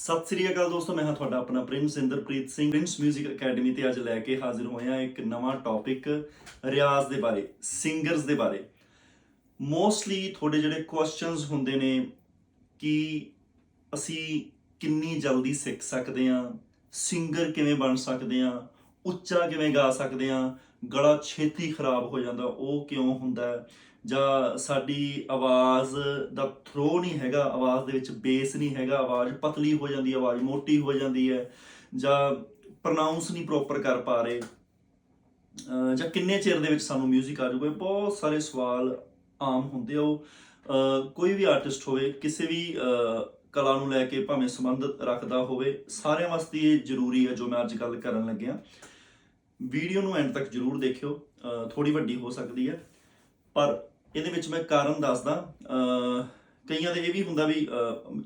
ਸਤਿ ਸ੍ਰੀ ਅਕਾਲ ਦੋਸਤੋ, ਮੈਂ ਹਾਂ ਤੁਹਾਡਾ ਆਪਣਾ Prince Inderpreet Singh. Prince 뮤직 academy ਤੇ ਅੱਜ ਲੈ ਕੇ ਹਾਜ਼ਰ ਹੋਇਆ ਇੱਕ ਨਵਾਂ ਟੌਪਿਕ ਰਿਆਜ਼ ਦੇ ਬਾਰੇ ਸਿੰਗਰਸ ਦੇ ਬਾਰੇ। ਮੋਸਟਲੀ ਤੁਹਾਡੇ ਜਿਹੜੇ ਕੁਐਸਚਨਸ ਹੁੰਦੇ ਨੇ ਕਿ ਅਸੀਂ ਕਿੰਨੀ ਜਲਦੀ ਸਿੱਖ ਸਕਦੇ ਹਾਂ ਸਿੰਗਰ ਕਿਵੇਂ ਬਣ ਸਕਦੇ ਹਾਂ, ਉੱਚਾ ਕਿਵੇਂ ਗਾ ਸਕਦੇ ਹਾਂ, ਗਲਾ ਛੇਤੀ ਖਰਾਬ ਹੋ ਜਾਂਦਾ, ਉਹ ਕਿਉਂ ਹੁੰਦਾ ਜਾਂ ਸਾਡੀ ਆਵਾਜ਼ ਦਾ ਥਰੋ ਨਹੀਂ ਹੈਗਾ, ਆਵਾਜ਼ ਦੇ ਵਿੱਚ ਬੇਸ ਨਹੀਂ ਹੈਗਾ, ਆਵਾਜ਼ ਪਤਲੀ ਹੋ ਜਾਂਦੀ ਹੈ, ਆਵਾਜ਼ ਮੋਟੀ ਹੋ ਜਾਂਦੀ ਹੈ, ਜਾਂ ਪ੍ਰੋਨਾਂਸ ਨਹੀਂ ਪ੍ਰੋਪਰ ਕਰ ਪਾ ਰਹੇ ਜਾਂ ਕਿੰਨੇ ਚਿਰ ਦੇ ਵਿੱਚ ਸਾਨੂੰ 뮤직 ਆ ਜੂਗਾ ਬਹੁਤ ਸਾਰੇ ਸਵਾਲ ਆਮ ਹੁੰਦੇ ਆ। ਉਹ ਕੋਈ ਵੀ ਆਰਟਿਸਟ ਹੋਵੇ, ਕਿਸੇ ਵੀ ਕਲਾ ਨੂੰ ਲੈ ਕੇ ਭਾਵੇਂ ਸੰਬੰਧ ਰੱਖਦਾ ਹੋਵੇ, ਸਾਰਿਆਂ ਵਾਸਤੇ ਇਹ ਜ਼ਰੂਰੀ ਹੈ ਜੋ ਮੈਂ ਅੱਜ ਗੱਲ ਕਰਨ ਲੱਗਿਆ। ਵੀਡੀਓ ਨੂੰ ਐਂਡ ਤੱਕ ਜ਼ਰੂਰ ਦੇਖਿਓ ਥੋੜੀ ਵੱਡੀ ਹੋ ਸਕਦੀ ਹੈ, ਪਰ ਇਹਦੇ ਵਿੱਚ ਮੈਂ ਕਾਰਨ ਦੱਸਦਾ। ਕਈਆਂ ਦੇ ਇਹ ਵੀ ਹੁੰਦਾ ਵੀ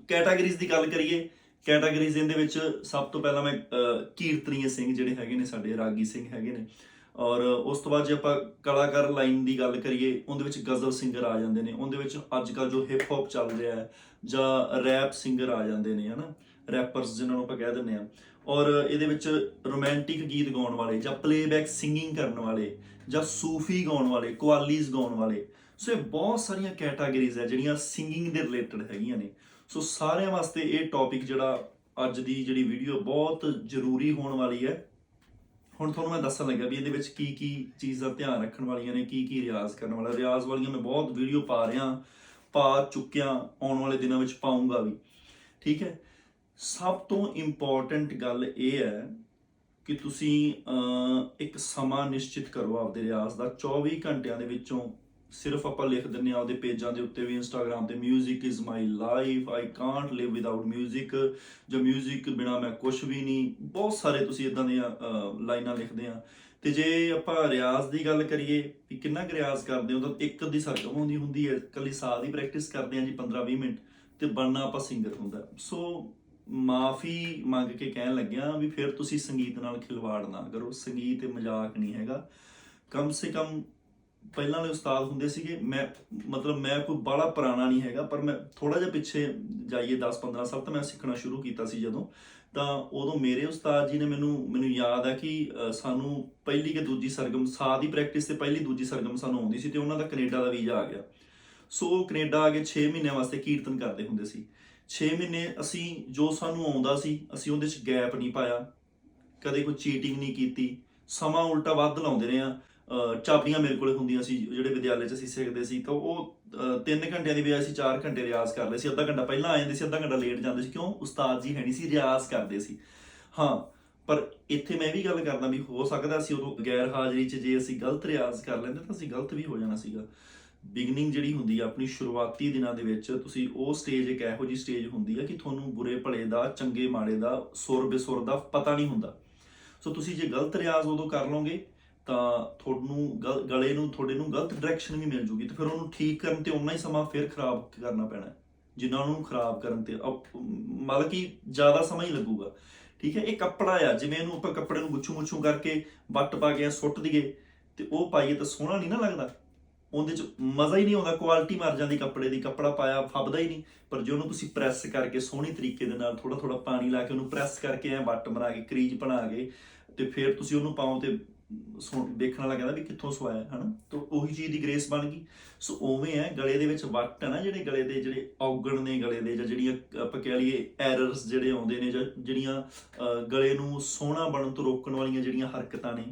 ਕੈਟਾਗਰੀਜ਼ ਦੀ ਗੱਲ ਕਰੀਏ ਕੈਟਾਗਰੀਜ਼ ਇਹਦੇ ਵਿੱਚ ਸਭ ਤੋਂ ਪਹਿਲਾਂ ਮੈਂ ਅਹ, ਕੀਰਤਨੀਏ ਸਿੰਘ ਜਿਹੜੇ ਹੈਗੇ ਨੇ ਸਾਡੇ ਰਾਗੀ ਸਿੰਘ ਹੈਗੇ ਨੇ। ਔਰ ਉਸ ਤੋਂ ਬਾਅਦ ਜੇ ਆਪਾਂ ਕਲਾਕਾਰ ਲਾਈਨ ਦੀ ਗੱਲ ਕਰੀਏ ਉਹਦੇ ਵਿੱਚ ਗਜ਼ਲ ਸਿੰਗਰ ਆ ਜਾਂਦੇ ਨੇ। ਉਹਦੇ ਵਿੱਚ ਅੱਜ ਕੱਲ ਜੋ ਹਿਪ ਹੌਪ ਚੱਲ ਰਿਹਾ ਹੈ ਜਾਂ ਰੈਪ ਸਿੰਗਰ ਆ ਜਾਂਦੇ ਨੇ ਹਨਾ? ਰੈਪਰਸ ਜਿਨ੍ਹਾਂ ਨੂੰ ਆਪਾਂ ਕਹਿ ਦਿੰਦੇ ਆ ਔਰ ਇਹਦੇ ਵਿੱਚ ਰੋਮਾਂਟਿਕ ਗੀਤ ਗਾਉਣ ਵਾਲੇ ਜਾਂ ਪਲੇਬੈਕ ਸਿੰਗਿੰਗ ਕਰਨ ਵਾਲੇ ਜਾਂ ਸੂਫੀ ਗਾਉਣ ਵਾਲੇ ਕੁਆਲੀਜ਼ ਗਾਉਣ ਵਾਲੇ ਸੋ ਇਹ ਬਹੁਤ ਸਾਰੀਆਂ ਕੈਟਾਗਰੀਜ਼ ਹੈ ਜਿਹੜੀਆਂ ਸਿੰਗਿੰਗ ਦੇ ਰਿਲੇਟਡ ਹੈਗੀਆਂ ਨੇ। ਸੋ ਸਾਰਿਆਂ ਵਾਸਤੇ ਇਹ ਟੌਪਿਕ ਜਿਹੜਾ ਅੱਜ ਦੀ ਜਿਹੜੀ ਵੀਡੀਓ ਬਹੁਤ ਜ਼ਰੂਰੀ ਹੋਣ ਵਾਲੀ ਹੈ। ਹੁਣ ਤੁਹਾਨੂੰ ਮੈਂ ਦੱਸਣ ਲੱਗਾ ਵੀ ਇਹਦੇ ਵਿੱਚ ਕੀ ਕੀ ਚੀਜ਼ਾਂ ਧਿਆਨ ਰੱਖਣ ਵਾਲੀਆਂ ਨੇ, ਕੀ ਕੀ ਰਿਆਜ਼ ਕਰਨ ਵਾਲਾ। ਰਿਆਜ਼ ਵਾਲੀਆਂ ਮੈਂ ਬਹੁਤ ਵੀਡੀਓ ਪਾ ਰਿਹਾ, ਪਾ ਚੁੱਕਿਆ ਆਉਣ ਵਾਲੇ ਦਿਨਾਂ ਵਿੱਚ ਪਾਉਂਗਾ ਵੀ। ਠੀਕ ਹੈ? ਸਭ ਤੋਂ ਇੰਪੋਰਟੈਂਟ ਗੱਲ ਇਹ ਹੈ ਕਿ ਤੁਸੀਂ ਇੱਕ ਸਮਾਂ ਨਿਸ਼ਚਿਤ ਕਰੋ ਆਪਦੇ ਰਿਆਜ਼ ਦਾ। 24 ਘੰਟਿਆਂ ਦੇ ਵਿੱਚੋਂ ਸਿਰਫ ਆਪਾਂ ਲਿਖ ਦਿੰਨੇ ਆ ਆਪਦੇ ਪੇਜਾਂ ਦੇ ਉੱਤੇ ਵੀ ਇੰਸਟਾਗ੍ਰam ਤੇ 뮤직 is my life I can't live without 뮤직 ਜੋ 뮤직 ਬਿਨਾ ਮੈਂ ਕੁਝ ਵੀ ਨਹੀਂ ਬਹੁਤ ਸਾਰੇ ਤੁਸੀਂ ਇਦਾਂ ਦੀਆਂ ਅਹ, ਲਾਈਨਾਂ ਲਿਖਦੇ ਆ ਤੇ ਜੇ ਆਪਾਂ ਰਿਆਜ਼ ਦੀ ਗੱਲ ਕਰੀਏ ਵੀ ਕਿੰਨਾ ਕੁ ਰਿਆਜ਼ ਕਰਦੇ ਹੋ ਤਾਂ ਇੱਕ ਦੀ ਸਰਗਮ ਹੁੰਦੀ ਹੁੰਦੀ ਹੈ ਕੱਲੀ ਸਾਹ ਦੀ ਪ੍ਰੈਕਟਿਸ ਕਰਦੇ ਆ ਜੀ 15-20 ਮਿੰਟ ਤੇ ਬਣਨਾ ਆਪਾਂ ਸਿੰਗਰ ਹੁੰਦਾ ਸੋ ਮਾਫੀ ਮੰਗ ਕੇ ਕਹਿਣ ਲੱਗਿਆ ਵੀ ਫਿਰ ਤੁਸੀਂ ਸੰਗੀਤ ਨਾਲ ਖਿਲਵਾੜ ਨਾ ਕਰੋ ਸੰਗੀਤ ਇਹ ਮਜ਼ਾਕ ਨਹੀਂ ਹੈਗਾ ਕਮ ਸੇ ਕਮ ਪਹਿਲਾਂ ਵਾਲੇ ਉਸਤਾਦ ਹੁੰਦੇ ਸੀਗੇ, ਮੈਂ ਮਤਲਬ ਮੈਂ ਕੋਈ ਬਾਹਲਾ ਪੁਰਾਣਾ ਨਹੀਂ ਹੈਗਾ, ਪਰ ਮੈਂ ਥੋੜਾ ਜਿਹਾ ਪਿੱਛੇ ਜਾਈਏ 10-15 ਸਾਲ ਤਾਂ ਮੈਂ ਸਿੱਖਣਾ ਸ਼ੁਰੂ ਕੀਤਾ ਸੀ ਜਦੋਂ। ਤਾਂ ਉਦੋਂ ਮੇਰੇ ਉਸਤਾਦ ਜੀ ਨੇ ਮੈਨੂੰ ਮੈਨੂੰ ਯਾਦ ਹੈ ਕਿ ਸਾਨੂੰ ਪਹਿਲੀ ਕਿ ਦੂਜੀ ਸਰਗਮ ਸਾਹ ਦੀ ਪ੍ਰੈਕਟਿਸ ਤੇ ਪਹਿਲੀ ਦੂਜੀ ਸਰਗਮ ਸਾਨੂੰ ਆਉਂਦੀ ਸੀ ਤੇ ਉਹਨਾਂ ਦਾ ਕੈਨੇਡਾ ਦਾ ਵੀਜ਼ਾ ਆ ਗਿਆ। ਸੋ ਉਹ ਕੈਨੇਡਾ ਆ ਕੇ 6 ਮਹੀਨਿਆਂ ਵਾਸਤੇ ਕੀਰਤਨ ਕਰਦੇ ਹੁੰਦੇ ਸੀ। 6 ਮਹੀਨੇ ਅਸੀਂ ਜੋ ਸਾਨੂੰ ਆਉਂਦਾ ਸੀ, ਅਸੀਂ ਉਹਦੇ 'ਚ ਗੈਪ ਨਹੀਂ ਪਾਇਆ, ਕਦੇ ਕੋਈ ਚੀਟਿੰਗ ਨਹੀਂ ਕੀਤੀ, ਸਮਾਂ ਉਲਟਾ ਵੱਧ ਲਾਉਂਦੇ ਰਹੇ ਆ ਚਾਬੀਆਂ ਮੇਰੇ ਕੋਲੇ ਹੁੰਦੀਆਂ ਸੀ, ਜਿਹੜੇ ਵਿਦਿਆਲੇ 'ਚ ਅਸੀਂ ਸਿੱਖਦੇ ਸੀ। ਤਾਂ ਉਹ 3 ਘੰਟਿਆਂ ਦੀ ਬਜਾਏ ਅਸੀਂ 4 ਘੰਟੇ ਰਿਆਜ਼ ਕਰ ਲਏ ਸੀ। ਅੱਧਾ ਘੰਟਾ ਪਹਿਲਾਂ ਆ ਜਾਂਦੇ ਸੀ, ਅੱਧਾ ਘੰਟਾ ਲੇਟ ਜਾਂਦੇ ਸੀ। ਕਿਉਂ? ਉਸਤਾਦ ਜੀ ਹੈ ਨਹੀਂ ਸੀ, ਰਿਆਜ਼ ਕਰਦੇ ਸੀ। ਹਾਂ, ਪਰ ਇੱਥੇ ਮੈਂ ਇਹ ਵੀ ਗੱਲ ਕਰਦਾ ਵੀ ਹੋ ਸਕਦਾ ਸੀ ਉਦੋਂ ਗੈਰ ਹਾਜ਼ਰੀ 'ਚ ਜੇ ਅਸੀਂ ਗਲਤ ਰਿਆਜ਼ ਕਰ ਲੈਂਦੇ ਤਾਂ ਅਸੀਂ ਗਲਤ ਵੀ ਹੋ ਜਾਣਾ ਸੀਗਾ। ਬਿਗਨਿੰਗ ਜਿਹੜੀ ਹੁੰਦੀ ਆ, ਆਪਣੀ ਸ਼ੁਰੂਆਤੀ ਦਿਨਾਂ ਦੇ ਵਿੱਚ ਤੁਸੀਂ ਉਹ ਸਟੇਜ ਇੱਕ ਇਹੋ ਜੀ ਸਟੇਜ ਹੁੰਦੀ ਆ ਕਿ ਤੁਹਾਨੂੰ ਬੁਰੇ ਭਲੇ ਦਾ, ਚੰਗੇ ਮਾੜੇ ਦਾ, ਸੁਰ ਬਿਸੁਰ ਦਾ ਪਤਾ ਨਹੀਂ ਹੁੰਦਾ। ਸੋ ਤੁਸੀਂ ਜੇ ਗਲਤ ਰਿਆਜ਼ ਉਦੋਂ ਕਰ ਲਓਗੇ ਤਾਂ ਤੁਹਾਨੂੰ ਗਲ- ਗਲੇ ਨੂੰ ਤੁਹਾਡੇ ਨੂੰ ਗਲਤ ਡਾਇਰੈਕਸ਼ਨ ਵੀ ਮਿਲ ਜੂਗੀ ਤੇ ਫਿਰ ਉਹਨੂੰ ਠੀਕ ਕਰਨ ਤੇ ਉਨਾ ਹੀ ਸਮਾਂ ਫਿਰ ਖਰਾਬ ਕਰਨਾ ਪੈਣਾ ਹੈ, ਜਿੰਨਾ ਉਹਨੂੰ ਖਰਾਬ ਕਰਨ ਤੇ ਅਪ- ਮਤਲਬ ਕਿ ਜ਼ਿਆਦਾ ਸਮਾਂ ਹੀ ਲੱਗੂਗਾ। ਠੀਕ ਹੈ ਇਹ ਕੱਪੜਾ ਆ ਜਿਵੇਂ ਇਹਨੂੰ ਆਪਾਂ ਕੱਪੜੇ ਨੂੰ ਗੁੱਛੂ ਮੁੱਛੂ ਕਰਕੇ ਵੱਟ ਪਾ ਕੇ ਐਂ ਸੁੱਟ ਦਈਏ ਤੇ ਉਹ ਪਾਈਏ ਤਾਂ ਸੋਹਣਾ ਨਹੀਂ ਨਾ ਲੱਗਦਾ। ਉਹਦੇ ਚ ਮਜ਼ਾ ਹੀ ਨਹੀਂ ਆਉਂਦਾ ਕੁਆਲਿਟੀ ਮਰ ਜਾਂਦੀ ਕੱਪੜੇ ਦੀ ਕੱਪੜਾ ਪਾਇਆ ਫੱਬਦਾ ਹੀ ਨਹੀਂ। ਪਰ ਜੇ ਉਹਨੂੰ ਤੁਸੀਂ ਪ੍ਰੈਸ ਕਰਕੇ ਸੋਹਣੀ ਤਰੀਕੇ ਦੇ ਨਾਲ ਥੋੜਾ ਥੋੜਾ ਪਾਣੀ ਲਾ ਕੇ ਉਹਨੂੰ ਪ੍ਰੈਸ ਕਰਕੇ ਐ ਵੱਟ ਬਣਾ ਕੇ ਕਰੀਜ ਬਣਾ ਕੇ ਤੇ ਫਿਰ ਤੁਸੀਂ ਉਹਨੂੰ ਪਾਓ ਤੇ ਸੋ ਦੇਖਣ ਵਾਲਾ ਕਹਿੰਦਾ ਵੀ ਕਿੱਥੋਂ ਸਵਾਇਆ ਹਨਾ? ਤਾਂ ਉਹੀ ਚੀਜ਼ ਦੀ ਗ੍ਰੇਸ ਬਣ ਗਈ। ਸੋ ਉਵੇਂ ਹੈ ਗਲੇ ਦੇ ਵਿੱਚ ਵੱਟ ਹੈ ਨਾ ਜਿਹੜੇ ਗਲੇ ਦੇ ਜਿਹੜੇ ਔਗਣ ਨੇ ਗਲੇ ਦੇ ਜਾਂ ਜਿਹੜੀਆਂ ਆਪਾਂ ਕਹਿ ਲਈਏ ਐਰਰਸ ਜਿਹੜੇ ਆਉਂਦੇ ਨੇ ਜਾਂ ਜਿਹੜੀਆਂ ਅਹ, ਗਲੇ ਨੂੰ ਸੋਹਣਾ ਬਣਨ ਤੋਂ ਰੋਕਣ ਵਾਲੀਆਂ ਜਿਹੜੀਆਂ ਹਰਕਤਾਂ ਨੇ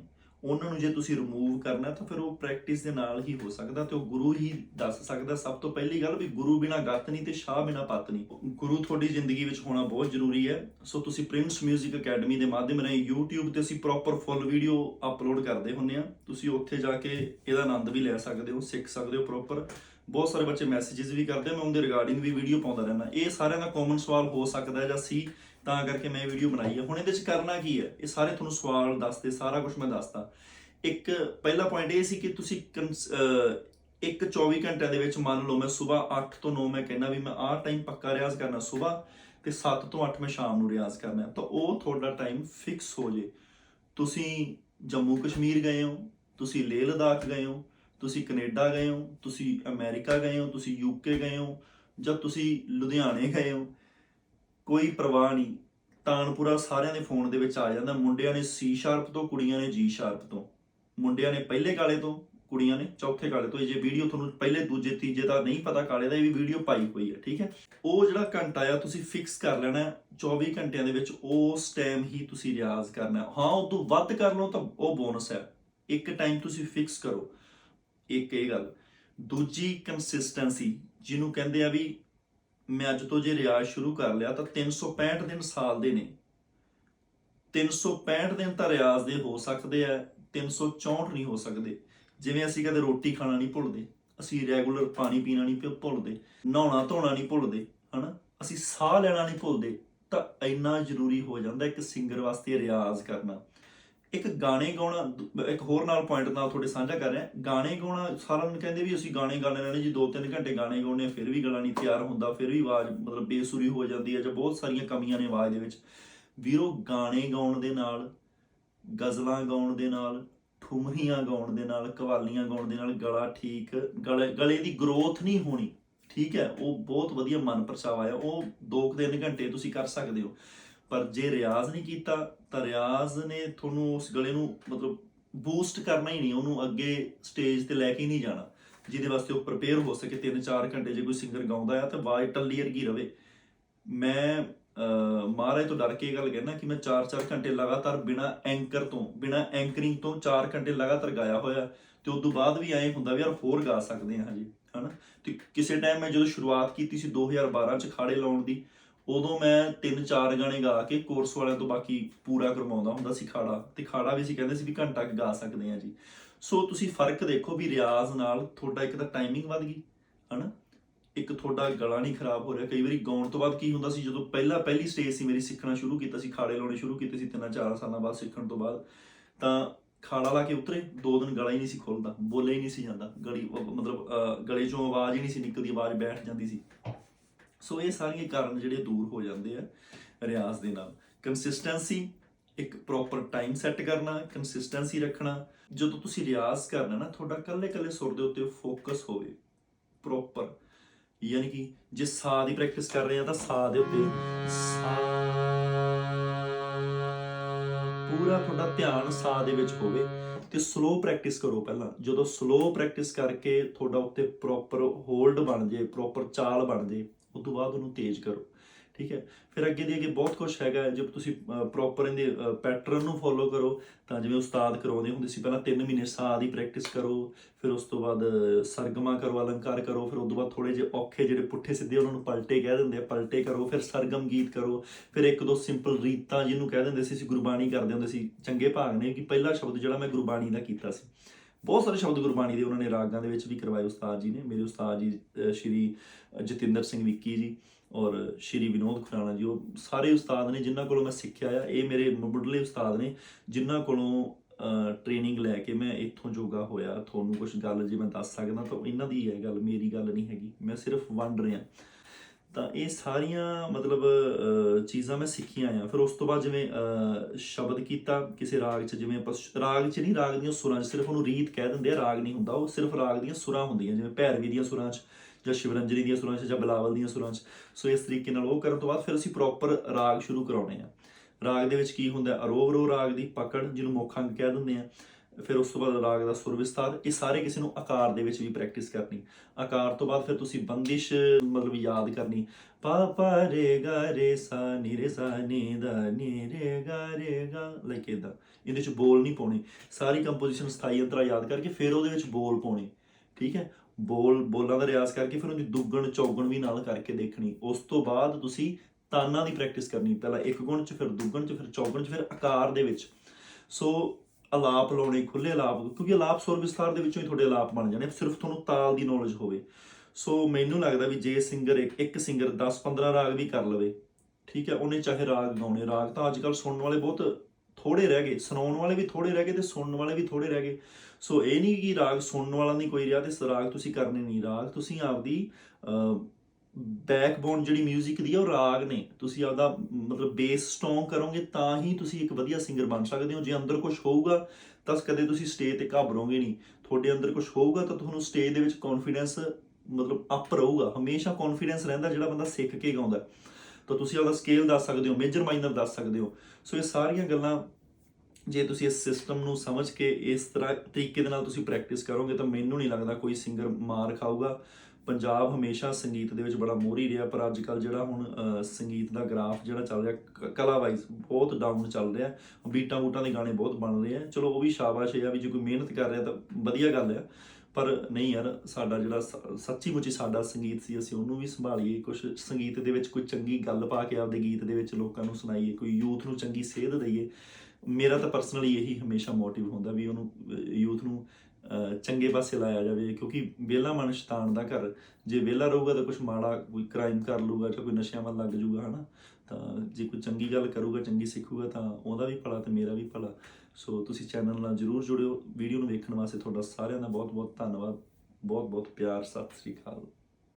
ਉਹਨਾਂ ਨੂੰ ਜੇ ਤੁਸੀਂ ਰਿਮੂਵ ਕਰਨਾ ਤਾਂ ਫਿਰ ਉਹ ਪ੍ਰੈਕਟਿਸ ਦੇ ਨਾਲ ਹੀ ਹੋ ਸਕਦਾ ਤੇ ਉਹ ਗੁਰੂ ਹੀ ਦੱਸ ਸਕਦਾ ਸਭ ਤੋਂ ਪਹਿਲੀ ਗੱਲ ਵੀ ਗੁਰੂ ਬਿਨਾ ਗੱਤ ਨਹੀਂ ਤੇ ਸ਼ਾਹ ਬਿਨਾ ਪਤ ਨਹੀਂ। ਗੁਰੂ ਤੁਹਾਡੀ ਜ਼ਿੰਦਗੀ ਵਿੱਚ ਹੋਣਾ ਬਹੁਤ ਜ਼ਰੂਰੀ ਹੈ। ਸੋ ਤੁਸੀਂ ਪ੍ਰਿੰਸ 뮤직 ਅਕੈਡਮੀ ਦੇ ਮਾਧਿਅਮ ਰਾਹੀਂ YouTube ਤੇ ਅਸੀਂ ਪ੍ਰੋਪਰ ਫੁੱਲ ਵੀਡੀਓ ਅਪਲੋਡ ਕਰਦੇ ਹੁੰਨੇ ਆ ਤੁਸੀਂ ਉੱਥੇ ਜਾ ਕੇ ਇਹਦਾ ਆਨੰਦ ਵੀ ਲੈ ਸਕਦੇ ਹੋ, ਸਿੱਖ ਸਕਦੇ ਹੋ ਪ੍ਰੋਪਰ ਬਹੁਤ ਸਾਰੇ ਬੱਚੇ ਮੈਸੇजेस ਵੀ ਕਰਦੇ ਆ, ਮੈਂ ਉਹਦੇ ਰਿਗਾਰਡਿੰਗ ਵੀ ਵੀਡੀਓ ਪਾਉਂਦਾ ਰਹਿੰਦਾ। ਇਹ ਸਾਰਿਆਂ ਦਾ ਕਾਮਨ ਸਵਾਲ ਹੋ ਸਕਦਾ ਜਾਂ ਸੀ, ਤਾਂ ਕਰਕੇ ਮੈਂ ਇਹ ਵੀਡੀਓ ਬਣਾਈ ਹੈ। ਹੁਣ ਇਹਦੇ ਵਿੱਚ ਕਰਨਾ ਕੀ ਹੈ? ਇਹ ਸਾਰੇ ਤੁਹਾਨੂੰ ਸਵਾਲ ਦੱਸਦੇ, ਸਾਰਾ ਕੁਝ ਮੈਂ ਦੱਸਦਾ। ਇੱਕ ਪਹਿਲਾ ਪੁਆਇੰਟ ਇਹ ਸੀ ਕਿ ਤੁਸੀਂ ਕਨਸ- ਇੱਕ 24 ਘੰਟਿਆਂ ਦੇ ਵਿੱਚ ਮੰਨ ਲਓ ਮੈਂ ਸਵੇਰ 8 ਤੋਂ 9 ਮੈਂ ਕਹਿੰਦਾ ਵੀ ਮੈਂ ਆਹ ਟਾਈਮ ਪੱਕਾ ਰਿਆਜ਼ ਕਰਨਾ ਸਵੇਰ ਤੇ 7 ਤੋਂ 8 ਮੈਂ ਸ਼ਾਮ ਨੂੰ ਰਿਆਜ਼ ਕਰਨਾ। ਤਾਂ ਉਹ ਤੁਹਾਡਾ ਟਾਈਮ ਫਿਕਸ ਹੋ ਜੇ। ਤੁਸੀਂ ਜੰਮੂ ਕਸ਼ਮੀਰ ਗਏ ਹੋ, ਤੁਸੀਂ ਲੇਹ ਲਦਾਖ ਗਏ ਹੋ ਤੁਸੀਂ ਕੈਨੇਡਾ ਗਏ ਹੋ ਤੁਸੀਂ ਅਮਰੀਕਾ ਗਏ ਹੋ ਤੁਸੀਂ ਯੂਕੇ ਗਏ ਹੋ ਜਾਂ ਤੁਸੀਂ ਲੁਧਿਆਣੇ ਗਏ ਹੋ ਕੋਈ ਪਰਵਾਹ ਨਹੀਂ। ਤਾਨਪੁਰਾ ਸਾਰਿਆਂ ਦੇ ਫੋਨ ਦੇ ਵਿੱਚ ਆ ਜਾਂਦਾ ਮੁੰਡਿਆਂ ਨੇ ਸੀ ਸ਼ਾਰਪ ਤੋਂ ਕੁੜੀਆਂ ਨੇ ਜੀ ਸ਼ਾਰਪ ਤੋਂ। ਮੁੰਡਿਆਂ ਨੇ ਪਹਿਲੇ ਕਾਲੇ ਤੋਂ ਕੁੜੀਆਂ ਨੇ ਚੌਥੇ ਕਾਲੇ ਤੋਂ। ਇਹ ਜੇ ਵੀਡੀਓ ਤੁਹਾਨੂੰ ਪਹਿਲੇ ਦੂਜੇ ਤੀਜੇ ਦਾ ਨਹੀਂ ਪਤਾ ਕਾਲੇ ਦਾ ਇਹ ਵੀ ਵੀਡੀਓ ਪਾਈ ਹੋਈ ਹੈ ਠੀਕ ਹੈ? ਉਹ ਜਿਹੜਾ ਘੰਟਾ ਆ ਤੁਸੀਂ ਫਿਕਸ ਕਰ ਲੈਣਾ ਹੈ, 24 ਘੰਟਿਆਂ ਦੇ ਵਿੱਚ ਉਸ ਟਾਈਮ ਹੀ ਤੁਸੀਂ ਰਿਆਜ਼ ਕਰਨਾ ਹਾਂ। ਉਹ ਤੋਂ ਵੱਧ ਕਰ ਲਓ ਤਾਂ ਉਹ ਬੋਨਸ ਹੈ। ਇੱਕ ਟਾਈਮ ਤੁਸੀਂ ਫਿਕਸ ਕਰੋ। ਇੱਕ ਇਹ ਗੱਲ। ਦੂਜੀ ਕੰਸਿਸਟੈਂਸੀ ਜਿਹਨੂੰ ਕਹਿੰਦੇ ਆ ਵੀ ਮੈਂ ਅੱਜ ਤੋਂ ਜੇ ਰਿਆਜ਼ ਸ਼ੁਰੂ ਕਰ ਲਿਆ ਤਾਂ 365 ਦਿਨ ਸਾਲ ਦੇ ਨੇ। 365 ਦਿਨ ਤਾਂ ਰਿਆਜ਼ ਦੇ ਹੋ ਸਕਦੇ ਆ 364 ਨਹੀਂ ਹੋ ਸਕਦੇ। ਜਿਵੇਂ ਅਸੀਂ ਕਦੇ ਰੋਟੀ ਖਾਣਾ ਨਹੀਂ ਭੁੱਲਦੇ, ਅਸੀਂ ਰੈਗੂਲਰ ਪਾਣੀ ਪੀਣਾ ਨਹੀਂ ਭੁੱਲਦੇ, ਨਹਾਉਣਾ ਧੋਣਾ ਨਹੀਂ ਭੁੱਲਦੇ, ਹਨਾ? ਅਸੀਂ ਸਾਹ ਲੈਣਾ ਨਹੀਂ ਭੁੱਲਦੇ ਤਾਂ ਇੰਨਾ ਜ਼ਰੂਰੀ ਹੋ ਜਾਂਦਾ ਇੱਕ ਸਿੰਗਰ ਵਾਸਤੇ ਰਿਆਜ਼ ਕਰਨਾ। ਇੱਕ ਗਾਣੇ ਗਾਉਣਾ ਇੱਕ ਹੋਰ ਨਾਲ ਪੁਆਇੰਟ ਨਾਲ ਤੁਹਾਡੇ ਸਾਂਝਾ ਕਰ ਰਿਹਾ ਗਾਣੇ ਗਾਉਣਾ ਸਾਰਾ ਨੂੰ ਕਹਿੰਦੇ ਵੀ ਅਸੀਂ ਗਾਣੇ ਗਾਣੇ ਰਹਿਣੇ ਜੀ 2-3 ਘੰਟੇ ਗਾਣੇ ਗਾਉਣੇ ਆ, ਫਿਰ ਵੀ ਗਲਾ ਨਹੀਂ ਤਿਆਰ ਹੁੰਦਾ ਫਿਰ ਵੀ ਆਵਾਜ਼ ਮਤਲਬ ਬੇਸੁਰੀ ਹੋ ਜਾਂਦੀ ਹੈ ਜਾਂ ਬਹੁਤ ਸਾਰੀਆਂ ਕਮੀਆਂ ਨੇ ਆਵਾਜ਼ ਦੇ ਵਿੱਚ। ਵੀਰੋ ਗਾਣੇ ਗਾਉਣ ਦੇ ਨਾਲ ਗਜ਼ਲਾਂ ਗਾਉਣ ਦੇ ਨਾਲ ਠੁਮਰੀਆਂ ਗਾਉਣ ਦੇ ਨਾਲ ਕਵਾਲੀਆਂ ਗਾਉਣ ਦੇ ਨਾਲ ਗਲਾ ਠੀਕ ਗਲੇ ਗਲੇ ਦੀ ਗਰੋਥ ਨਹੀਂ ਹੋਣੀ ਠੀਕ ਹੈ ਉਹ ਬਹੁਤ ਵਧੀਆ ਮਨ ਪਰਚਾਵਾ ਆ ਉਹ 2-3 ਘੰਟੇ ਤੁਸੀਂ ਕਰ ਸਕਦੇ ਹੋ। ਪਰ ਜੇ ਰਿਆਜ਼ ਨਹੀਂ ਕੀਤਾ, ਤਾਂ ਰਿਆਜ਼ ਨੇ ਤੁਹਾਨੂੰ ਉਸ ਗਲੇ ਨੂੰ ਮਤਲਬ ਬੂਸਟ ਕਰਨਾ ਹੀ ਨਹੀਂ, ਉਹਨੂੰ ਅੱਗੇ ਸਟੇਜ ਤੇ ਲੈ ਕੇ ਹੀ ਨਹੀਂ ਜਾਣਾ, ਜਿਹਦੇ ਵਾਸਤੇ ਉਹ ਪ੍ਰਪੇਅਰ ਹੋ ਸਕੇ 3-4 ਘੰਟੇ, ਜੇ ਕੋਈ ਸਿੰਗਰ ਗਾਉਂਦਾ ਆ ਤਾਂ ਆਵਾਜ਼ ਟੱਲੀ ਵਰਗੀ ਰਵੇ। ਮੈਂ ਮਹਾਰਾਜ ਤੋਂ ਡਰ ਕੇ ਇਹ ਗੱਲ ਕਹਿਣਾ ਕਿ ਮੈਂ 4-4 ਘੰਟੇ ਲਗਾਤਾਰ ਬਿਨਾ ਐਂਕਰ ਤੋਂ, ਬਿਨਾ ਐਂਕਰਿੰਗ ਤੋਂ 4 ਘੰਟੇ ਲਗਾਤਾਰ ਗਾਇਆ ਹੋਇਆ, ਤੇ ਉਸ ਤੋਂ ਬਾਅਦ ਵੀ ਐਂ ਹੁੰਦਾ ਵੀ ਯਾਰ ਹੋਰ ਗਾ ਸਕਦੇ ਹਾਂ ਹਜੇ ਹਨਾ? ਤੇ ਕਿਸੇ ਟਾਈਮ ਮੈਂ ਜਦੋਂ ਸ਼ੁਰੂਆਤ ਕੀਤੀ ਸੀ 2012 ਚ ਖਾੜੇ ਲਾਉਣ ਦੀ ਉਦੋਂ ਮੈਂ ਤਿੰਨ ਚਾਰ ਗਾਣੇ ਗਾ ਕੇ ਕੋਰਸ ਵਾਲਿਆਂ ਤੋਂ ਬਾਕੀ ਪੂਰਾ ਕਰਵਾਉਂਦਾ ਹੁੰਦਾ ਸੀ ਖਾੜਾ, ਤੇ ਖਾੜਾ ਵੀ ਸੀ ਕਹਿੰਦੇ ਸੀ ਵੀ ਘੰਟਾ ਕੁ ਗਾ ਸਕਦੇ ਆ ਜੀ। ਸੋ ਤੁਸੀਂ ਫ਼ਰਕ ਦੇਖੋ ਵੀ ਰਿਆਜ਼ ਨਾਲ ਤੁਹਾਡਾ ਇੱਕ ਤਾਂ ਟਾਈਮਿੰਗ ਵੱਧ ਗਈ, ਹਨਾ? ਇੱਕ ਤੁਹਾਡਾ ਗਲਾ ਨਹੀਂ ਖਰਾਬ ਹੋ ਰਿਹਾ। ਕਈ ਵਾਰੀ ਗਾਉਣ ਤੋਂ ਬਾਅਦ ਕੀ ਹੁੰਦਾ ਸੀ, ਜਦੋਂ ਪਹਿਲਾ ਪਹਿਲੀ ਸਟੇਜ ਸੀ, ਮੇਰੀ ਸਿੱਖਣਾ ਸ਼ੁਰੂ ਕੀਤਾ ਸੀ, ਖਾੜੇ ਲਾਉਣੇ ਸ਼ੁਰੂ ਕੀਤੇ ਸੀ, ਤਿੰਨਾਂ ਚਾਰ ਸਾਲਾਂ ਬਾਅਦ ਸਿੱਖਣ ਤੋਂ ਬਾਅਦ, ਤਾਂ ਖਾੜਾ ਲਾ ਕੇ ਉਤਰੇ। ਦੋ ਦਿਨ ਗਲਾ ਹੀ ਨਹੀਂ ਸੀ ਖੁੱਲਦਾ, ਬੋਲੇ ਹੀ ਨਹੀਂ ਸੀ ਜਾਂਦਾ। ਗਲੀ, ਮਤਲਬ ਗਲੇ ਚੋਂ ਆਵਾਜ਼ ਹੀ ਨਹੀਂ ਸੀ ਨਿਕਲਦੀ, ਆਵਾਜ਼ ਬੈਠ ਜਾਂਦੀ ਸੀ। ਸੋ ਇਹ ਸਾਰੀਆਂ ਕਾਰਨ ਜਿਹੜੇ ਦੂਰ ਹੋ ਜਾਂਦੇ ਆ ਰਿਆਜ਼ ਦੇ ਨਾਲ। ਕੰਸਿਸਟੈਂਸੀ ਇੱਕ ਪ੍ਰੋਪਰ ਟਾਈਮ ਸੈੱਟ ਕਰਨਾ ਕੰਸਿਸਟੈਂਸੀ ਰੱਖਣਾ। ਜਦੋਂ ਤੁਸੀਂ ਰਿਆਜ਼ ਕਰਨਾ ਨਾ, ਤੁਹਾਡਾ ਕੱਲੇ ਕੱਲੇ ਸੁਰ ਦੇ ਉੱਤੇ ਫੋਕਸ ਹੋਵੇ। ਪ੍ਰੋਪਰ ਯਾਨੀ ਕਿ ਜੇ ਸਾ ਦੀ ਪ੍ਰੈਕਟਿਸ ਕਰ ਰਹੇ ਆ, ਤਾਂ ਸਾ ਦੇ ਉੱਤੇ ਸਾ। ਪੂਰਾ ਤੁਹਾਡਾ ਧਿਆਨ ਸਾ ਦੇ ਵਿੱਚ ਹੋਵੇ ਤੇ ਸਲੋ ਪ੍ਰੈਕਟਿਸ ਕਰੋ ਪਹਿਲਾਂ। ਜਦੋਂ ਸਲੋ ਪ੍ਰੈਕਟਿਸ ਕਰਕੇ ਤੁਹਾਡਾ ਉੱਤੇ ਪ੍ਰੋਪਰ ਹੋਲਡ ਬਣ ਜੇ ਪ੍ਰੋਪਰ ਚਾਲ ਬਣ ਜੇ ਉਸ ਤੋਂ ਬਾਅਦ ਉਹਨੂੰ ਤੇਜ਼ ਕਰੋ ਠੀਕ ਹੈ? ਫਿਰ ਅੱਗੇ ਦੀ ਅੱਗੇ ਬਹੁਤ ਕੁਝ ਹੈਗਾ ਜੇ ਤੁਸੀਂ ਪ੍ਰੋਪਰ ਇਹਦੇ ਪੈਟਰਨ ਨੂੰ ਫੋਲੋ ਕਰੋ ਤਾਂ ਜਿਵੇਂ ਉਸਤਾਦ ਕਰਾਉਂਦੇ ਹੁੰਦੇ ਸੀ ਪਹਿਲਾਂ 3 ਮਹੀਨੇ ਸਾ ਦੀ ਪ੍ਰੈਕਟਿਸ ਕਰੋ ਫਿਰ ਉਸ ਤੋਂ ਬਾਅਦ ਅ, ਸਰਗਮਾ ਕਰੋ ਅਲੰਕਾਰ ਕਰੋ ਫਿਰ ਉਸ ਤੋਂ ਬਾਅਦ ਥੋੜੇ ਜਿਹੇ ਔਖੇ ਜਿਹੜੇ ਪੁੱਠੇ ਸਿੱਧੇ ਉਹਨਾਂ ਨੂੰ ਪਲਟੇ ਕਹਿ ਦਿੰਦੇ ਆ ਪਲਟੇ ਕਰੋ ਫਿਰ ਸਰਗਮ ਗੀਤ ਕਰੋ ਫਿਰ ਇੱਕ ਦੋ ਸਿੰਪਲ ਰੀਤਾਂ ਜਿਹਨੂੰ ਕਹਿ ਦਿੰਦੇ ਸੀ ਅਸੀਂ ਗੁਰਬਾਣੀ ਕਰਦੇ ਹੁੰਦੇ ਸੀ ਚੰਗੇ ਭਾਗ ਨੇ ਕਿ ਪਹਿਲਾ ਸ਼ਬਦ ਜਿਹੜਾ ਮੈਂ ਗੁਰਬਾਣੀ ਦਾ ਕੀਤਾ ਸੀ। ਬਹੁਤ ਸਾਰੇ ਸ਼ਬਦ ਗੁਰਬਾਣੀ ਦੇ ਉਹਨਾਂ ਨੇ ਰਾਗਾਂ ਦੇ ਵਿੱਚ ਵੀ ਕਰਵਾਏ ਉਸਤਾਦ ਜੀ ਨੇ। ਮੇਰੇ ਉਸਤਾਦ ਜੀ ਸ਼੍ਰੀ ਜਤਿੰਦਰ ਸਿੰਘ ਵਿੱਕੀ ਜੀ ਔਰ ਸ਼੍ਰੀ ਵਿਨੋਦ ਖੁਰਾਣਾ ਜੀ, ਉਹ ਸਾਰੇ ਉਸਤਾਦ ਨੇ ਜਿਨ੍ਹਾਂ ਕੋਲੋਂ ਮੈਂ ਸਿੱਖਿਆ ਆ, ਇਹ ਮੇਰੇ ਮੁੱਢਲੇ ਉਸਤਾਦ ਨੇ ਜਿਨ੍ਹਾਂ ਕੋਲੋਂ ਟ੍ਰੇਨਿੰਗ ਲੈ ਕੇ ਮੈਂ ਇੱਥੋਂ ਜੋਗਾ ਹੋਇਆ। ਤੁਹਾਨੂੰ ਕੁਝ ਗੱਲ ਜੇ ਮੈਂ ਦੱਸ ਸਕਦਾ ਤਾਂ ਇਹਨਾਂ ਦੀ ਹੈ ਗੱਲ ਮੇਰੀ ਗੱਲ ਨਹੀਂ ਹੈਗੀ। ਮੈਂ ਸਿਰਫ ਵੰਡ ਰਿਹਾ। ਤਾਂ ਇਹ ਸਾਰੀਆਂ ਮਤਲਬ ਚੀਜ਼ਾਂ ਮੈਂ ਸਿੱਖੀਆਂ ਆ ਫਿਰ ਉਸ ਤੋਂ ਬਾਅਦ ਜਿਵੇਂ ਸ਼ਬਦ ਕੀਤਾ ਕਿਸੇ ਰਾਗ 'ਚ, ਜਿਵੇਂ ਆਪਾਂ ਰਾਗ 'ਚ ਨਹੀਂ, ਰਾਗ ਦੀਆਂ ਸੁਰਾਂ 'ਚ, ਸਿਰਫ ਉਹਨੂੰ ਰੀਤ ਕਹਿ ਦਿੰਦੇ ਆ, ਰਾਗ ਨਹੀਂ ਹੁੰਦਾ। ਉਹ ਸਿਰਫ ਰਾਗ ਦੀਆਂ ਸੁਰਾਂ ਹੁੰਦੀਆਂ, ਜਿਵੇਂ ਭੈਰਵੀ ਦੀਆਂ ਸੁਰਾਂ 'ਚ, ਜਾਂ ਸ਼ਿਵਰੰਜਨੀ ਦੀਆਂ ਸੁਰਾਂ 'ਚ, ਜਾਂ ਬਿਲਾਵਲ ਦੀਆਂ ਸੁਰਾਂ 'ਚ। ਸੋ ਇਸ ਤਰੀਕੇ ਨਾਲ ਉਹ ਕਰਨ ਤੋਂ ਬਾਅਦ ਫਿਰ ਅਸੀਂ ਪ੍ਰੋਪਰ ਰਾਗ ਸ਼ੁਰੂ ਕਰਾਉਣੇ ਆ। ਰਾਗ ਦੇ ਵਿੱਚ ਕੀ ਹੁੰਦਾ, ਅਰੋਵਰੋ ਰਾਗ ਦੀ ਪਕੜ, ਜਿਹਨੂੰ ਮੁੱਖ ਅੰਗ ਕਹਿ ਦਿੰਦੇ ਆ। ਫਿਰ ਉਸ ਤੋਂ ਬਾਅਦ ਰਾਗ ਦਾ ਸੁਰ ਵਿਸਤਾਰ, ਇਹ ਸਾਰੇ ਕਿਸੇ ਨੂੰ ਆਕਾਰ ਦੇ ਵਿੱਚ ਵੀ ਪ੍ਰੈਕਟਿਸ ਕਰਨੀ। ਆਕਾਰ ਤੋਂ ਬਾਅਦ ਫਿਰ ਤੁਸੀਂ ਬੰਦਿਸ਼, ਮਤਲਬ ਯਾਦ ਕਰਨੀ। ਪਾ ਪਾ, ਰੇ, ਗਾ, ਰੇ, ਸਾ, ਨੀ, ਰੇ, ਸਾ, ਨੀ, ਦਾ, ਨੀ, ਰੇ, ਗਾ ਰੇ, ਗਾ ਲਾਈਕ ਇਦਾਂ ਇਹਦੇ ਚ ਬੋਲ ਨਹੀਂ ਪਾਉਣੇ। ਸਾਰੀ ਕੰਪੋਜੀਸ਼ਨ ਸਥਾਈ ਅੰਤਰਾ ਯਾਦ ਕਰਕੇ ਫਿਰ ਉਹਦੇ ਵਿੱਚ ਬੋਲ ਪਾਉਣੇ। ਠੀਕ ਹੈ? ਬੋਲ, ਬੋਲਾਂ ਦਾ ਰਿਆਜ਼ ਕਰਕੇ ਫਿਰ ਉਹਦੀ ਦੁੱਗਣ, ਚੌਗਣ ਵੀ ਨਾਲ ਕਰਕੇ ਦੇਖਣੀ। ਉਸ ਤੋਂ ਬਾਅਦ ਤੁਸੀਂ ਤਾਨਾਂ ਦੀ ਪ੍ਰੈਕਟਿਸ ਕਰਨੀ। ਪਹਿਲਾਂ ਇੱਕ ਗੁਣ ਚ, ਫਿਰ ਦੁੱਗਣ ਚ, ਫਿਰ ਚੌਗਣ ਚ, ਫਿਰ ਆਕਾਰ ਦੇ ਵਿੱਚ। ਸੋ ਅਲਾਪ ਲਾਉਣੇ ਖੁੱਲੇ ਆਲਾਪ ਕਿਉਂਕਿ ਅਲਾਪ ਸੁਰ ਵਿਸਥਾਰ ਦੇ ਵਿੱਚੋਂ ਹੀ ਤੁਹਾਡੇ ਅਲਾਪ ਬਣ ਜਾਣੇ, ਸਿਰਫ ਤੁਹਾਨੂੰ ਤਾਲ ਦੀ ਨੌਲੇਜ ਹੋਵੇ। ਸੋ ਮੈਨੂੰ ਲੱਗਦਾ ਵੀ ਜੇ ਸਿੰਗਰ ਇੱਕ ਇੱਕ ਸਿੰਗਰ 10-15 ਰਾਗ ਵੀ ਕਰ ਲਵੇ, ਠੀਕ ਹੈ, ਉਹਨੇ ਚਾਹੇ ਰਾਗ ਗਾਉਣੇ, ਰਾਗ ਤਾਂ ਅੱਜਕੱਲ ਸੁਣਨ ਵਾਲੇ ਬਹੁਤ ਥੋੜੇ ਰਹਿ ਗਏ, ਸੁਣਾਉਣ ਵਾਲੇ ਵੀ ਥੋੜੇ ਰਹਿ ਗਏ ਤੇ ਸੁਣਨ ਵਾਲੇ ਵੀ ਥੋੜੇ ਰਹਿ ਗਏ। ਸੋ ਇਹ ਨਹੀਂ ਕਿ ਰਾਗ ਸੁਣਨ ਵਾਲਾ ਨਹੀਂ ਕੋਈ ਰਿਹਾ ਤੇ ਰਾਗ ਤੁਸੀਂ ਕਰਨੇ ਨਹੀਂ, ਰਾਗ ਤੁਸੀਂ ਆਪਦੀ ਬੈਕਬੋਨ ਜਿਹੜੀ 뮤직 ਦੀ ਆ, ਉਹ ਰਾਗ ਨੇ। ਤੁਸੀਂ ਆਪਦਾ, ਮਤਲਬ ਬੇਸ ਸਟਰੋਂਗ ਕਰੋਗੇ ਤਾਂ ਹੀ ਤੁਸੀਂ ਇੱਕ ਵਧੀਆ ਸਿੰਗਰ ਬਣ ਸਕਦੇ ਹੋ। ਜੇ ਅੰਦਰ ਕੁਝ ਹੋਊਗਾ, ਤਾਂ ਕਦੇ ਤੁਸੀਂ ਸਟੇਜ ਤੇ ਘਾਬਰੋਗੇ ਨਹੀਂ। ਤੁਹਾਡੇ ਅੰਦਰ ਕੁਝ ਹੋਊਗਾ ਤਾਂ ਤੁਹਾਨੂੰ ਸਟੇਜ ਦੇ ਵਿੱਚ ਕੌਨਫੀਡੈਂਸ ਮਤਲਬ ਅਪ ਰਹੂਗਾ। ਹਮੇਸ਼ਾ ਕੌਨਫੀਡੈਂਸ ਰਹਿੰਦਾ ਜਿਹੜਾ ਬੰਦਾ ਸਿੱਖ ਕੇ ਗਾਉਂਦਾ। ਤਾਂ ਤੁਸੀਂ ਆਪਦਾ ਸਕੇਲ ਦੱਸ ਸਕਦੇ ਹੋ ਮੇਜਰ ਮਾਈਨਰ ਦੱਸ ਸਕਦੇ ਹੋ। ਸੋ ਇਹ ਸਾਰੀਆਂ ਗੱਲਾਂ, ਜੇ ਤੁਸੀਂ ਇਸ ਸਿਸਟਮ ਨੂੰ ਸਮਝ ਕੇ ਇਸ ਤਰ੍ਹਾਂ ਤਰੀਕੇ ਦੇ ਨਾਲ ਤੁਸੀਂ ਪ੍ਰੈਕਟਿਸ ਕਰੋਗੇ ਤਾਂ ਮੈਨੂੰ ਨਹੀਂ ਲੱਗਦਾ ਕੋਈ ਸਿੰਗਰ ਮਾਰ ਖਾਊਗਾ। ਪੰਜਾਬ ਹਮੇਸ਼ਾ ਸੰਗੀਤ ਦੇ ਵਿੱਚ ਬੜਾ ਮੋਹਰੀ ਰਿਹਾ, ਪਰ ਅੱਜ ਕੱਲ ਜਿਹੜਾ ਹੁਣ ਸੰਗੀਤ ਦਾ ਗ੍ਰਾਫ ਜਿਹੜਾ ਚੱਲ ਰਿਹਾ, ਕ- ਕਲਾ ਵਾਈਜ਼ ਬਹੁਤ ਡਾਊਨ ਚੱਲ ਰਿਹਾ, ਬੀਟਾਂ ਬੂਟਾਂ ਦੇ ਗਾਣੇ ਬਹੁਤ ਬਣ ਰਹੇ ਆ। ਚਲੋ, ਉਹ ਵੀ ਸ਼ਾਬਾਸ਼ ਹੈ ਆ ਵੀ ਜੇ ਕੋਈ ਮਿਹਨਤ ਕਰ ਰਿਹਾ ਤਾਂ ਵਧੀਆ ਗੱਲ ਆ, ਪਰ ਨਹੀਂ ਯਾਰ, ਸਾਡਾ ਜਿਹੜਾ ਸ- ਸੱਚੀ ਮੁੱਚੀ ਸਾਡਾ ਸੰਗੀਤ ਸੀ, ਅਸੀਂ ਉਹਨੂੰ ਵੀ ਸੰਭਾਲੀਏ ਕੁਝ ਸੰਗੀਤ ਦੇ ਵਿੱਚ ਕੋਈ ਚੰਗੀ ਗੱਲ ਪਾ ਕੇ ਆਪਦੇ ਗੀਤ ਦੇ ਵਿੱਚ ਲੋਕਾਂ ਨੂੰ ਸੁਣਾਈਏ, ਕੋਈ ਯੂਥ ਨੂੰ ਚੰਗੀ ਸੇਧ ਦਈਏ ਮੇਰਾ ਤਾਂ ਪਰਸਨਲੀ ਇਹੀ ਹਮੇਸ਼ਾ ਮੋਟਿਵ ਹੁੰਦਾ ਵੀ ਉਹਨੂੰ, ਯੂਥ ਨੂੰ ਚੰਗੇ ਪਾਸੇ ਲਾਇਆ ਜਾਵੇ, ਕਿਉਂਕਿ ਵਿਹਲਾ ਮਨ ਸ਼ੈਤਾਨ ਦਾ ਘਰ, ਜੇ ਵਿਹਲਾ ਰਹੂਗਾ ਤਾਂ ਕੁਝ ਮਾੜਾ ਕੋਈ ਕ੍ਰਾਈਮ ਕਰ ਲੂਗਾ ਜਾਂ ਕੋਈ ਨਸ਼ਿਆਂ ਵੱਲ ਲੱਗ ਜਾਊਗਾ ਹਨਾ? ਤਾਂ ਜੇ ਕੋਈ ਚੰਗੀ ਗੱਲ ਕਰੂਗਾ, ਚੰਗੀ ਸਿੱਖੂਗਾ, ਤਾਂ ਉਹਦਾ ਵੀ ਭਲਾ ਤੇ ਮੇਰਾ ਵੀ ਭਲਾ। ਸੋ ਤੁਸੀਂ ਚੈਨਲ ਨਾਲ ਜਰੂਰ ਜੁੜਿਓ। ਵੀਡੀਓ ਨੂੰ ਵੇਖਣ ਵਾਸਤੇ ਤੁਹਾਡਾ ਸਾਰਿਆਂ ਦਾ ਬਹੁਤ ਬਹੁਤ ਧੰਨਵਾਦ। ਬਹੁਤ ਬਹੁਤ ਪਿਆਰ। ਸਤਿ ਸ੍ਰੀ ਅਕਾਲ।